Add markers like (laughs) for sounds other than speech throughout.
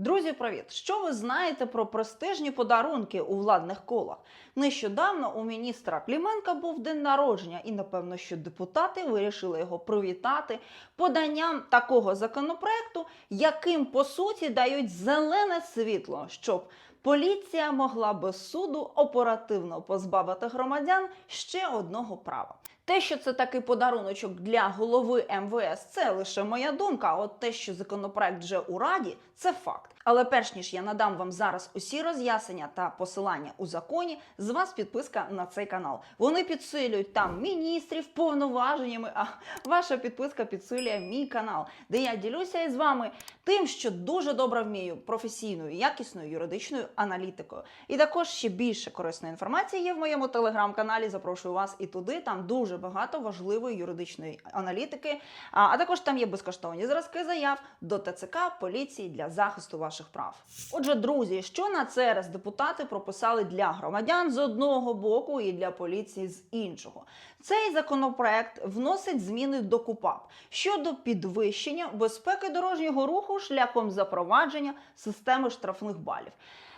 Друзі, привіт! Що ви знаєте про престижні подарунки у владних колах? Нещодавно у міністра Кліменка був день народження, і напевно, що депутати вирішили його привітати поданням такого законопроекту, яким по суті дають зелене світло, щоб поліція могла без суду оперативно позбавити громадян ще одного права. Те, що це такий подаруночок для голови МВС, це лише моя думка. А от те, що законопроект вже у раді, це факт. Але перш ніж я надам вам зараз усі роз'яснення та посилання у законі, з вас підписка на цей канал. Вони підсилюють там міністрів повноваженнями. А ваша підписка підсилює мій канал, де я ділюся із вами тим, що дуже добре вмію професійною, якісною юридичною аналітикою. І також ще більше корисної інформації є в моєму телеграм-каналі. Запрошую вас і туди. Там дуже багато важливої юридичної аналітики. А, також там є безкоштовні зразки заяв до ТЦК поліції для захисту ваших прав. Отже, друзі, що на це раз депутати прописали для громадян з одного боку і для поліції з іншого. Цей законопроект вносить зміни до КУПАП щодо підвищення безпеки дорожнього руху шляхом запровадження системи штрафних балів.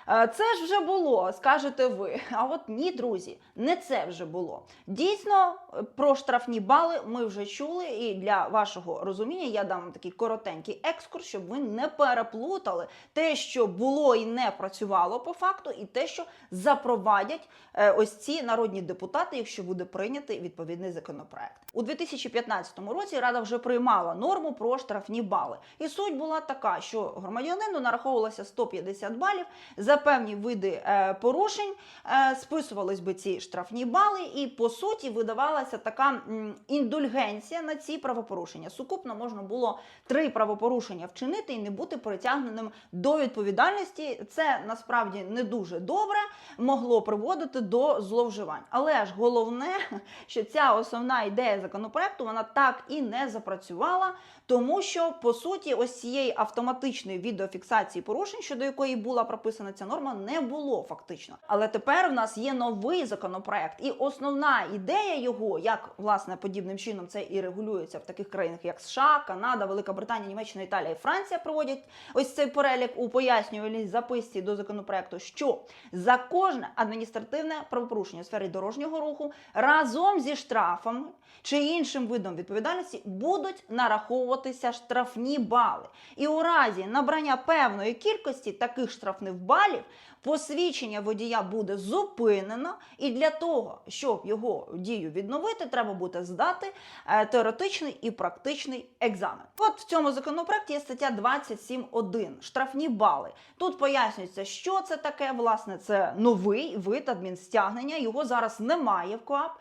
Е, Це ж вже було, скажете ви. А от ні, друзі, не це вже було. Дійсно, е, про штрафні бали ми вже чули, і для вашого розуміння я дам вам такий коротенький екскурс, щоб ви не переплутали те, що було і не працювало по факту, і те, що запровадять е, ось ці народні депутати, якщо буде прийнятий відповідний законопроект. У 2015 році Рада вже приймала норму про штрафні бали. І суть була така, що громадянину нараховувалося 150 балів за певні види е, порушень, е, списувались би ці штрафні бали, і по суті видавалася така індульгенція на ці правопорушення. Сукупно можна було три правопорушення вчинити і не бути притягненим до відповідальності. Це насправді не дуже добре могло приводити до зловживань. Але ж головне, (laughs) що ця основна ідея законопроекту вона так і не запрацювала, тому що по суті ось цієї автоматичної відеофіксації порушень, щодо якої була прописана ця норма, не було фактично. Але тепер в нас є новий законопроект, і основна ідея його, як власне подібним чином це і регулюється в таких країнах, як США, Канада, Велика Британія, Німеччина, Італія і Франція проводять ось цей перелік у пояснювальній записці до законопроекту, що за кожне адміністративне правопорушення у сфері дорожнього руху разом зі штрафами чи іншим видом відповідальності будуть нараховуватися штрафні бали. І у разі набрання певної кількості таких штрафних балів посвідчення водія буде зупинено, і для того, щоб його дію відновити, треба буде здати е, теоретичний і практичний екзамен. От в цьому законопроекті є стаття 27.1 штрафні бали. Тут пояснюється, що це таке. Власне, це новий вид адмінстягнення. Його зараз немає в КОАП.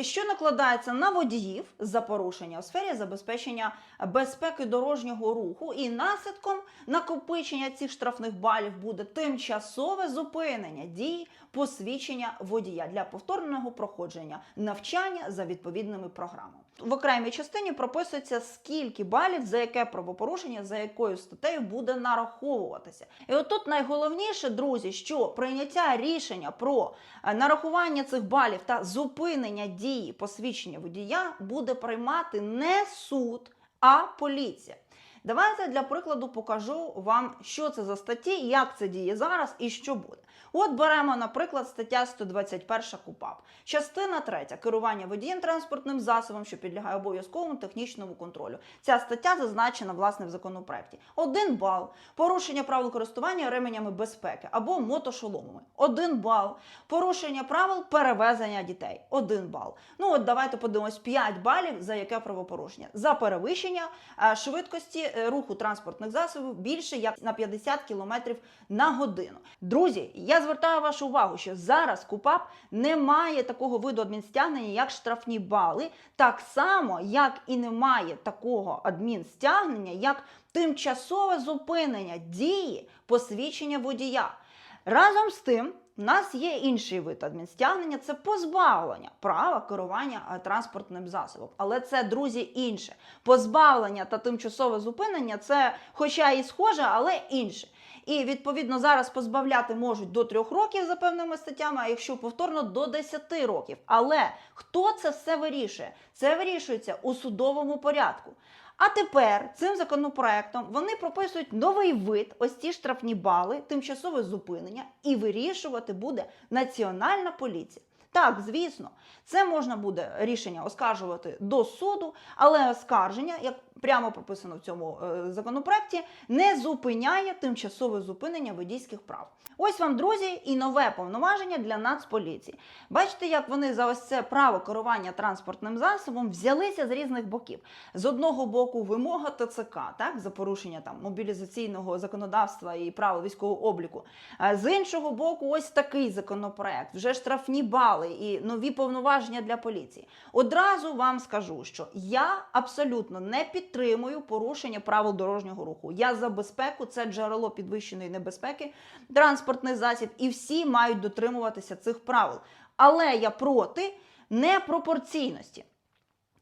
Що накладається на водіїв за порушення у сфері забезпечення безпеки дорожнього руху, і наслідком накопичення цих штрафних балів буде тимчасове зупинення дії посвідчення водія для повторного проходження навчання за відповідними програмами. В окремій частині прописується, скільки балів за яке правопорушення, за якою статтею буде нараховуватися. І отут найголовніше, друзі, що прийняття рішення про е, нарахування цих балів та зупинення дії посвідчення водія буде приймати не суд, а поліція. Давайте для прикладу покажу вам, що це за статті, як це діє зараз і що буде. От беремо, наприклад, стаття 121 КУПАП, частина 3. керування водієм транспортним засобом, що підлягає обов'язковому технічному контролю. Ця стаття зазначена власне в законопроекті. Один бал порушення правил користування ременями безпеки або мотошоломами. Один бал порушення правил перевезення дітей. Один бал. Ну от давайте подивимось 5 балів за яке правопорушення за перевищення е, швидкості е, руху транспортних засобів більше як на 50 км на годину. Друзі, я звертаю вашу увагу, що зараз КУПАП не має такого виду адмінстягнення, як штрафні бали, так само, як і немає такого адмінстягнення, як тимчасове зупинення дії посвідчення водія. Разом з тим, у нас є інший вид адмінстягнення це позбавлення права керування е, транспортним засобом. Але це, друзі, інше. Позбавлення та тимчасове зупинення це, хоча і схоже, але інше. І відповідно зараз позбавляти можуть до трьох років за певними статтями, а якщо повторно до 10 років. Але хто це все вирішує? Це вирішується у судовому порядку. А тепер цим законопроектом вони прописують новий вид, ось ці штрафні бали, тимчасове зупинення, і вирішувати буде національна поліція. Так, звісно, це можна буде рішення оскаржувати до суду, але оскарження, як прямо прописано в цьому е, законопроекті, не зупиняє тимчасове зупинення водійських прав. Ось вам, друзі, і нове повноваження для Нацполіції. Бачите, як вони за ось це право керування транспортним засобом взялися з різних боків. З одного боку, вимога ТЦК, так, за порушення там мобілізаційного законодавства і правил військового обліку. А з іншого боку, ось такий законопроект, вже штрафні бали і нові повноваження для поліції. Одразу вам скажу, що я абсолютно не підтримую порушення правил дорожнього руху. Я за безпеку, це джерело підвищеної небезпеки, транспортний засіб, і всі мають дотримуватися цих правил. Але я проти непропорційності.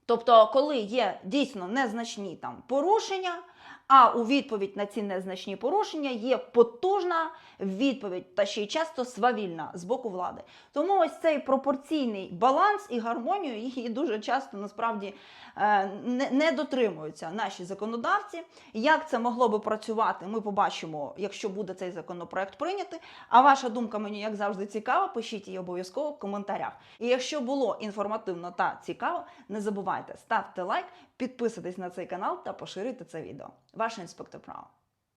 Тобто, коли є дійсно незначні там порушення, а у відповідь на ці незначні порушення є потужна відповідь та ще й часто свавільна з боку влади. Тому ось цей пропорційний баланс і гармонію її дуже часто насправді е, не, дотримуються наші законодавці. Як це могло би працювати, ми побачимо, якщо буде цей законопроект прийнятий. А ваша думка мені, як завжди, цікава. Пишіть її обов'язково в коментарях. І якщо було інформативно та цікаво, не забувайте ставте лайк, підписуйтесь на цей канал та поширюйте це відео. Ваш інспектор права.